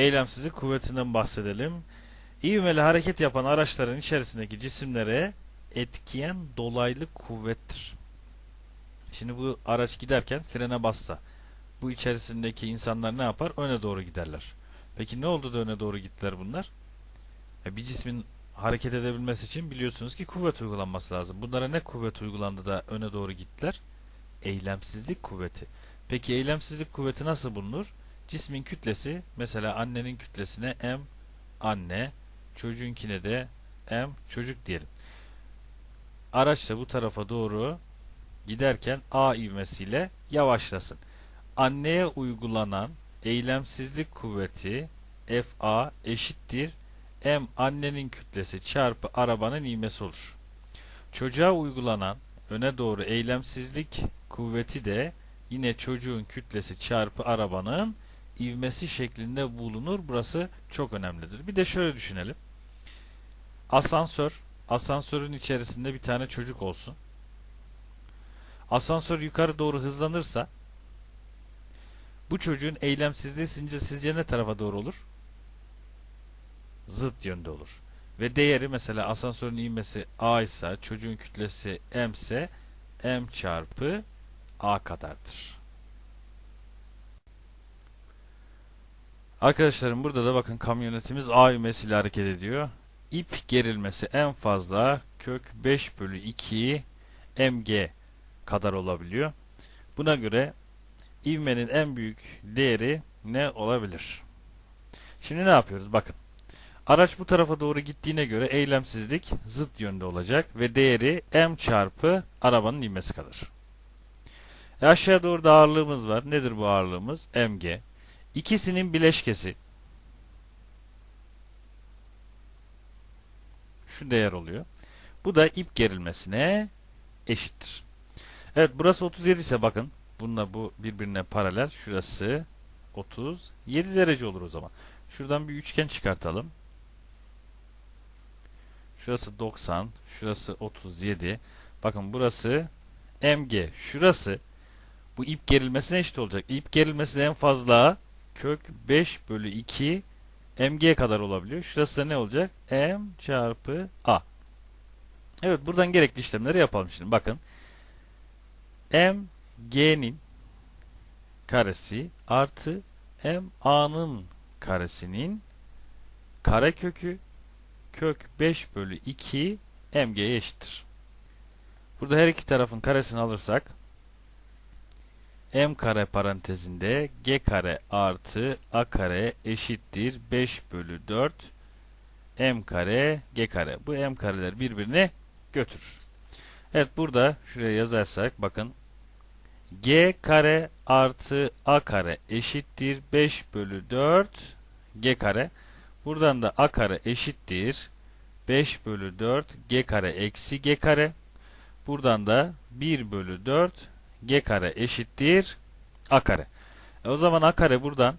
eylemsizlik kuvvetinden bahsedelim. İvmeli hareket yapan araçların içerisindeki cisimlere etkiyen dolaylı kuvvettir. Şimdi bu araç giderken frene bassa bu içerisindeki insanlar ne yapar? Öne doğru giderler. Peki ne oldu da öne doğru gittiler bunlar? E, bir cismin hareket edebilmesi için biliyorsunuz ki kuvvet uygulanması lazım. Bunlara ne kuvvet uygulandı da öne doğru gittiler? Eylemsizlik kuvveti. Peki eylemsizlik kuvveti nasıl bulunur? Cismin kütlesi mesela annenin kütlesine m anne, çocuğunkine de m çocuk diyelim. Araç da bu tarafa doğru giderken a ivmesiyle yavaşlasın. Anneye uygulanan eylemsizlik kuvveti Fa eşittir m annenin kütlesi çarpı arabanın ivmesi olur. Çocuğa uygulanan öne doğru eylemsizlik kuvveti de yine çocuğun kütlesi çarpı arabanın ivmesi şeklinde bulunur. Burası çok önemlidir. Bir de şöyle düşünelim. Asansör, asansörün içerisinde bir tane çocuk olsun. Asansör yukarı doğru hızlanırsa bu çocuğun eylemsizliği sizce, sizce ne tarafa doğru olur? Zıt yönde olur. Ve değeri mesela asansörün ivmesi A ise çocuğun kütlesi M ise M çarpı A kadardır. Arkadaşlarım burada da bakın kamyonetimiz A ivmesiyle hareket ediyor. İp gerilmesi en fazla kök 5 bölü 2 mg kadar olabiliyor. Buna göre ivmenin en büyük değeri ne olabilir? Şimdi ne yapıyoruz? Bakın. Araç bu tarafa doğru gittiğine göre eylemsizlik zıt yönde olacak ve değeri m çarpı arabanın ivmesi kalır. E aşağı doğru da ağırlığımız var. Nedir bu ağırlığımız? mg. İkisinin bileşkesi şu değer oluyor. Bu da ip gerilmesine eşittir. Evet burası 37 ise bakın bununla bu birbirine paralel. Şurası 37 derece olur o zaman. Şuradan bir üçgen çıkartalım. Şurası 90, şurası 37. Bakın burası mg. Şurası bu ip gerilmesine eşit olacak. İp gerilmesi de en fazla kök 5 bölü 2 mg kadar olabiliyor. Şurası da ne olacak? m çarpı a. Evet buradan gerekli işlemleri yapalım şimdi. Bakın m g'nin karesi artı m a'nın karesinin karekökü kök 5 bölü 2 mg'ye eşittir. Burada her iki tarafın karesini alırsak m kare parantezinde g kare artı a kare eşittir 5 bölü 4 m kare g kare. Bu m kareler birbirine götürür. Evet burada şuraya yazarsak bakın g kare artı a kare eşittir 5 bölü 4 g kare. Buradan da a kare eşittir 5 bölü 4 g kare eksi g kare. Buradan da 1 bölü 4 g kare eşittir a kare. E o zaman a kare buradan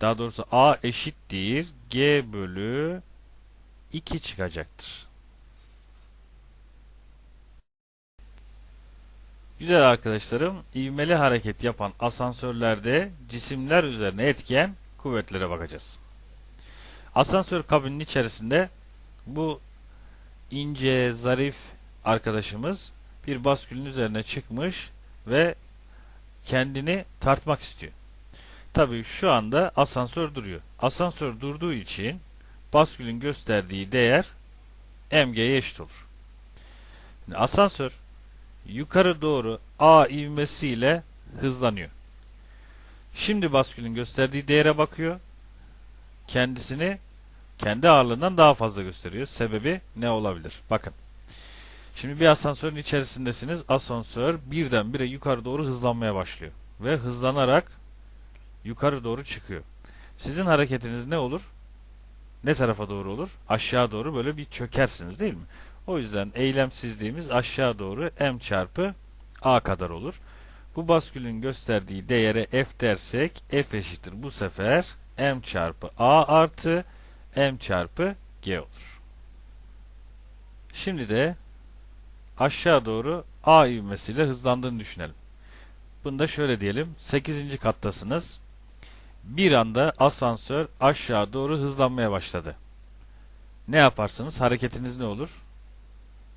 daha doğrusu a eşittir g bölü 2 çıkacaktır. Güzel arkadaşlarım, ivmeli hareket yapan asansörlerde cisimler üzerine etkiyen kuvvetlere bakacağız. Asansör kabinin içerisinde bu ince, zarif arkadaşımız bir baskülün üzerine çıkmış ve kendini tartmak istiyor. Tabii şu anda asansör duruyor. Asansör durduğu için baskülün gösterdiği değer mg'ye eşit olur. Şimdi asansör yukarı doğru a ivmesiyle hızlanıyor. Şimdi baskülün gösterdiği değere bakıyor. Kendisini kendi ağırlığından daha fazla gösteriyor. Sebebi ne olabilir? Bakın. Şimdi bir asansörün içerisindesiniz. Asansör birdenbire yukarı doğru hızlanmaya başlıyor. Ve hızlanarak yukarı doğru çıkıyor. Sizin hareketiniz ne olur? Ne tarafa doğru olur? Aşağı doğru böyle bir çökersiniz değil mi? O yüzden eylemsizliğimiz aşağı doğru m çarpı a kadar olur. Bu baskülün gösterdiği değere f dersek f eşittir bu sefer m çarpı a artı m çarpı g olur. Şimdi de aşağı doğru a ivmesiyle hızlandığını düşünelim. Bunu da şöyle diyelim. 8. kattasınız. Bir anda asansör aşağı doğru hızlanmaya başladı. Ne yaparsınız? Hareketiniz ne olur?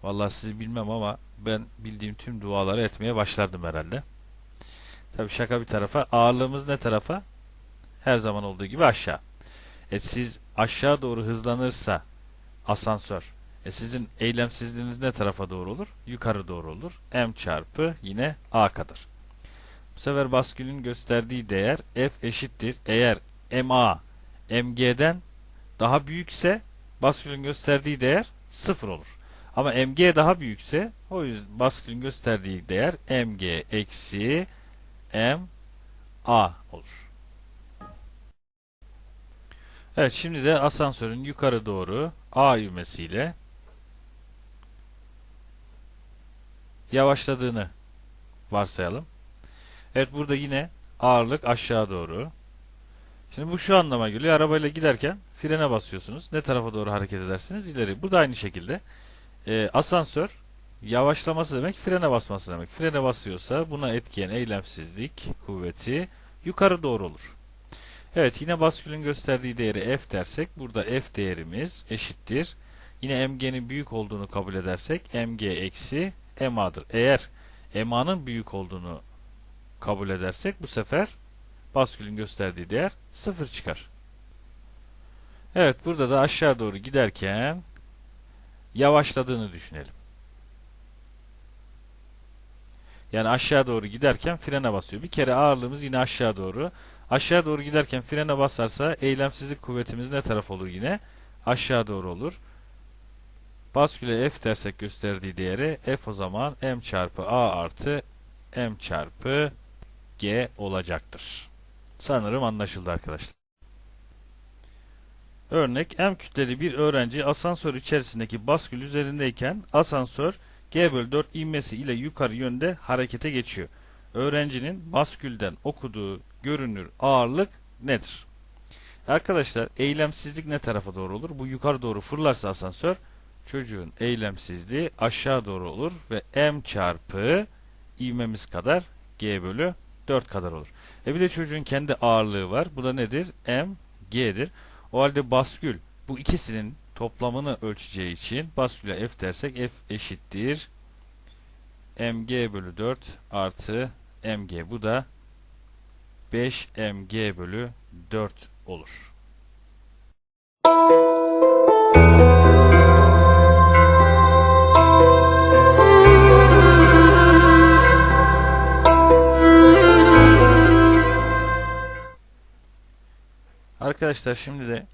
Vallahi sizi bilmem ama ben bildiğim tüm duaları etmeye başlardım herhalde. Tabii şaka bir tarafa. Ağırlığımız ne tarafa? Her zaman olduğu gibi aşağı. E siz aşağı doğru hızlanırsa asansör. E sizin eylemsizliğiniz ne tarafa doğru olur? Yukarı doğru olur. M çarpı yine A kadar. Bu sefer baskülün gösterdiği değer F eşittir. Eğer MA MG'den daha büyükse baskülün gösterdiği değer 0 olur. Ama MG daha büyükse o yüzden baskülün gösterdiği değer MG eksi M A olur. Evet şimdi de asansörün yukarı doğru A ivmesiyle yavaşladığını varsayalım. Evet burada yine ağırlık aşağı doğru. Şimdi bu şu anlama geliyor. Arabayla giderken frene basıyorsunuz. Ne tarafa doğru hareket edersiniz? İleri. Bu da aynı şekilde. Ee, asansör yavaşlaması demek frene basması demek. Frene basıyorsa buna etkiyen eylemsizlik kuvveti yukarı doğru olur. Evet yine baskülün gösterdiği değeri f dersek burada f değerimiz eşittir. Yine mg'nin büyük olduğunu kabul edersek mg eksi ma'dır. Eğer ma'nın büyük olduğunu kabul edersek bu sefer baskülün gösterdiği değer 0 çıkar. Evet burada da aşağı doğru giderken yavaşladığını düşünelim. Yani aşağı doğru giderken frene basıyor. Bir kere ağırlığımız yine aşağı doğru. Aşağı doğru giderken frene basarsa eylemsizlik kuvvetimiz ne taraf olur yine? Aşağı doğru olur. Basküle F dersek gösterdiği değeri F o zaman M çarpı A artı M çarpı G olacaktır. Sanırım anlaşıldı arkadaşlar. Örnek M kütleli bir öğrenci asansör içerisindeki baskül üzerindeyken asansör G bölü 4 ivmesi ile yukarı yönde harekete geçiyor. Öğrencinin baskülden okuduğu görünür ağırlık nedir? Arkadaşlar eylemsizlik ne tarafa doğru olur? Bu yukarı doğru fırlarsa asansör çocuğun eylemsizliği aşağı doğru olur ve m çarpı ivmemiz kadar g bölü 4 kadar olur. E bir de çocuğun kendi ağırlığı var. Bu da nedir? m g'dir. O halde baskül bu ikisinin toplamını ölçeceği için basküle f dersek f eşittir mg bölü 4 artı mg bu da 5 mg bölü 4 olur. Arkadaşlar şimdi de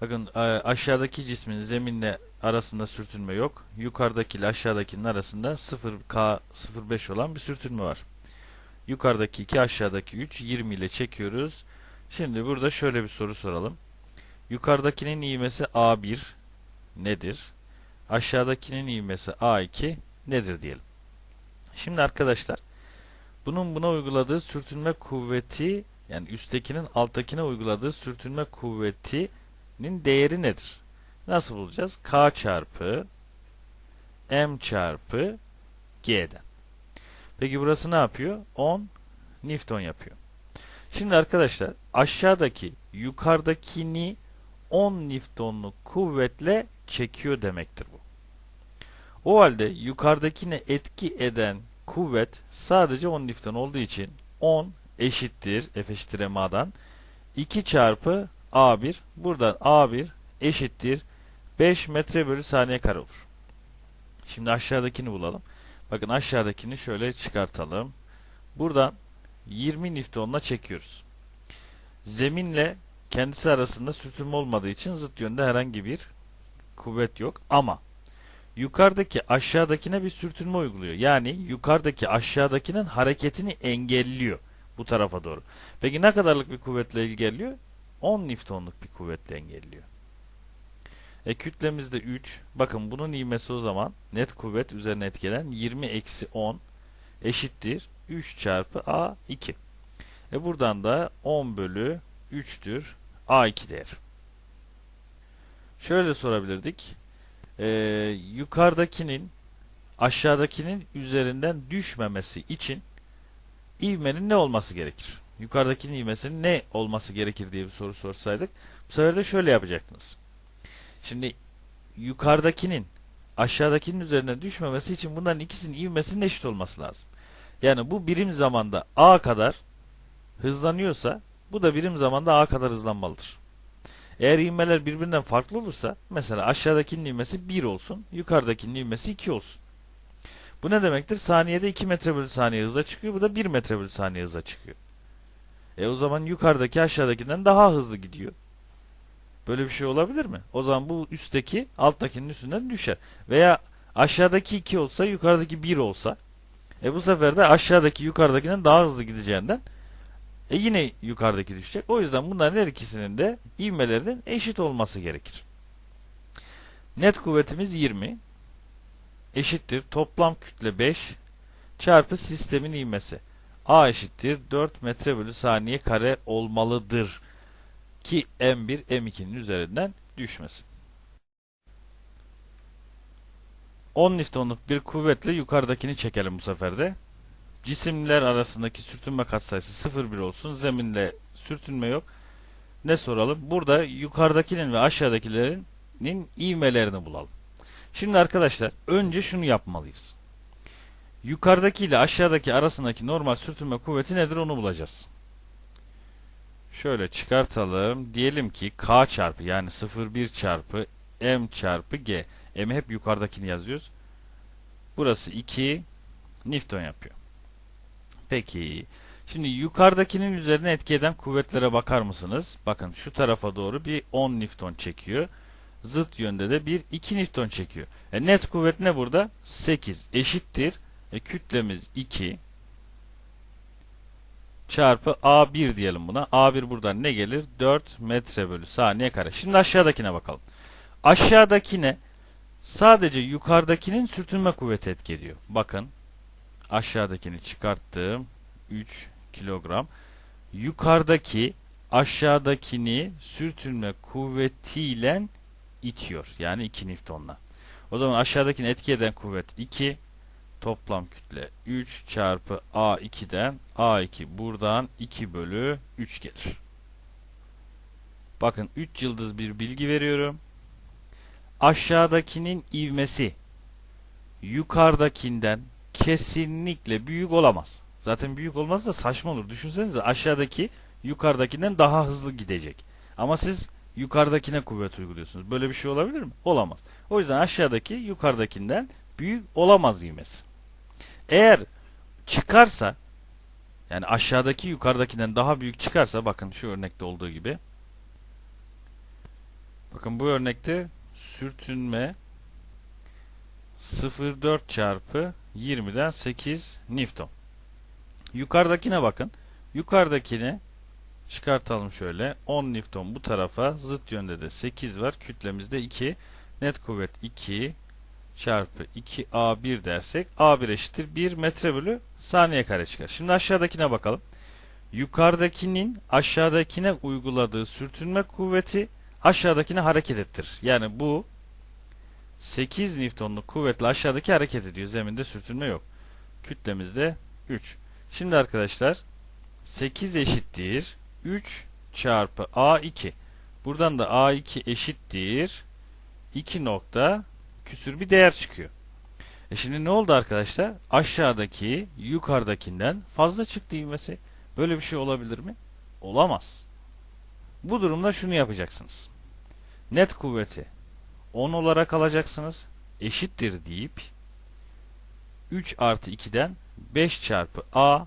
bakın aşağıdaki cismin zeminle arasında sürtünme yok. Yukarıdaki ile aşağıdakinin arasında 0K 05 olan bir sürtünme var. Yukarıdaki 2 aşağıdaki 3 20 ile çekiyoruz. Şimdi burada şöyle bir soru soralım. Yukarıdakinin ivmesi A1 nedir? Aşağıdakinin ivmesi A2 nedir diyelim. Şimdi arkadaşlar bunun buna uyguladığı sürtünme kuvveti yani üsttekinin alttakine uyguladığı sürtünme kuvvetinin değeri nedir? Nasıl bulacağız? K çarpı M çarpı G'den. Peki burası ne yapıyor? 10 Newton yapıyor. Şimdi arkadaşlar aşağıdaki yukarıdakini 10 Newton'luk kuvvetle çekiyor demektir bu. O halde yukarıdakine etki eden kuvvet sadece 10 Newton olduğu için 10 eşittir F eşittir MA'dan 2 çarpı A1 buradan A1 eşittir 5 metre bölü saniye kare olur. Şimdi aşağıdakini bulalım. Bakın aşağıdakini şöyle çıkartalım. Buradan 20 Newton'la çekiyoruz. Zeminle kendisi arasında sürtünme olmadığı için zıt yönde herhangi bir kuvvet yok. Ama yukarıdaki aşağıdakine bir sürtünme uyguluyor. Yani yukarıdaki aşağıdakinin hareketini engelliyor bu tarafa doğru. Peki ne kadarlık bir kuvvetle engelliyor? 10 Newton'luk bir kuvvetle engelliyor. E kütlemiz de 3. Bakın bunun ivmesi o zaman net kuvvet üzerine etkilenen 20 eksi 10 eşittir 3 çarpı A2. E buradan da 10 bölü 3'tür A2 değer. Şöyle sorabilirdik. E, yukarıdakinin aşağıdakinin üzerinden düşmemesi için ivmenin ne olması gerekir? yukarıdakinin ivmesinin ne olması gerekir diye bir soru sorsaydık bu sefer de şöyle yapacaktınız. Şimdi yukarıdakinin aşağıdakinin üzerine düşmemesi için bunların ikisinin ivmesinin eşit olması lazım. Yani bu birim zamanda a kadar hızlanıyorsa bu da birim zamanda a kadar hızlanmalıdır. Eğer ivmeler birbirinden farklı olursa mesela aşağıdakinin ivmesi 1 olsun, yukarıdakinin ivmesi 2 olsun. Bu ne demektir? Saniyede 2 metre bölü saniye hızla çıkıyor. Bu da 1 metre bölü saniye hızla çıkıyor. E o zaman yukarıdaki aşağıdakinden daha hızlı gidiyor. Böyle bir şey olabilir mi? O zaman bu üstteki alttakinin üstünden düşer. Veya aşağıdaki 2 olsa yukarıdaki 1 olsa e bu sefer de aşağıdaki yukarıdakinden daha hızlı gideceğinden e yine yukarıdaki düşecek. O yüzden bunların her ikisinin de ivmelerinin eşit olması gerekir. Net kuvvetimiz 20 eşittir toplam kütle 5 çarpı sistemin ivmesi. A eşittir 4 metre bölü saniye kare olmalıdır ki M1 M2'nin üzerinden düşmesin. 10 Newton'luk bir kuvvetle yukarıdakini çekelim bu sefer de. Cisimler arasındaki sürtünme katsayısı 0,1 olsun. Zeminle sürtünme yok. Ne soralım? Burada yukarıdakinin ve aşağıdakilerin ivmelerini bulalım. Şimdi arkadaşlar önce şunu yapmalıyız. Yukarıdaki ile aşağıdaki arasındaki normal sürtünme kuvveti nedir onu bulacağız. Şöyle çıkartalım. Diyelim ki K çarpı yani 0,1 çarpı M çarpı G. M'i hep yukarıdakini yazıyoruz. Burası 2 Newton yapıyor. Peki. Şimdi yukarıdakinin üzerine etki eden kuvvetlere bakar mısınız? Bakın şu tarafa doğru bir 10 Newton çekiyor. Zıt yönde de bir 2 Newton çekiyor. E net kuvvet ne burada? 8 eşittir. E kütlemiz 2 çarpı A1 diyelim buna. A1 buradan ne gelir? 4 metre bölü saniye kare. Şimdi aşağıdakine bakalım. Aşağıdakine sadece yukarıdakinin sürtünme kuvveti etki ediyor. Bakın aşağıdakini çıkarttım. 3 kilogram. Yukarıdaki aşağıdakini sürtünme kuvvetiyle itiyor. Yani 2 Newton'la. O zaman aşağıdakini etki eden kuvvet 2. Toplam kütle 3 çarpı A2'den A2 buradan 2 bölü 3 gelir. Bakın 3 yıldız bir bilgi veriyorum. Aşağıdakinin ivmesi yukarıdakinden kesinlikle büyük olamaz. Zaten büyük olmaz da saçma olur. Düşünsenize aşağıdaki yukarıdakinden daha hızlı gidecek. Ama siz yukarıdakine kuvvet uyguluyorsunuz. Böyle bir şey olabilir mi? Olamaz. O yüzden aşağıdaki yukarıdakinden büyük olamaz ivmesi. Eğer çıkarsa yani aşağıdaki yukarıdakinden daha büyük çıkarsa bakın şu örnekte olduğu gibi bakın bu örnekte sürtünme 0,4 çarpı 20'den 8 Newton. Yukarıdakine bakın. Yukarıdakini çıkartalım şöyle. 10 Newton bu tarafa zıt yönde de 8 var. Kütlemizde 2. Net kuvvet 2 çarpı 2A1 dersek A1 eşittir 1 metre bölü saniye kare çıkar. Şimdi aşağıdakine bakalım. Yukarıdakinin aşağıdakine uyguladığı sürtünme kuvveti aşağıdakine hareket ettirir. Yani bu 8 Newton'luk kuvvetle aşağıdaki hareket ediyor. Zeminde sürtünme yok. Kütlemizde 3. Şimdi arkadaşlar 8 eşittir 3 çarpı A2. Buradan da A2 eşittir 2 nokta küsür bir değer çıkıyor. E şimdi ne oldu arkadaşlar? Aşağıdaki yukarıdakinden fazla çıktı ivmesi. Böyle bir şey olabilir mi? Olamaz. Bu durumda şunu yapacaksınız. Net kuvveti 10 olarak alacaksınız. Eşittir deyip 3 artı 2'den 5 çarpı A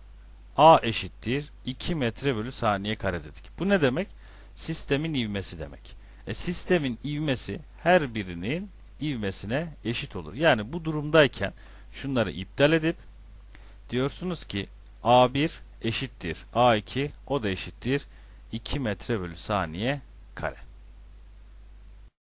A eşittir 2 metre bölü saniye kare dedik. Bu ne demek? Sistemin ivmesi demek. E, sistemin ivmesi her birinin ivmesine eşit olur. Yani bu durumdayken şunları iptal edip diyorsunuz ki A1 eşittir A2 o da eşittir 2 metre bölü saniye kare.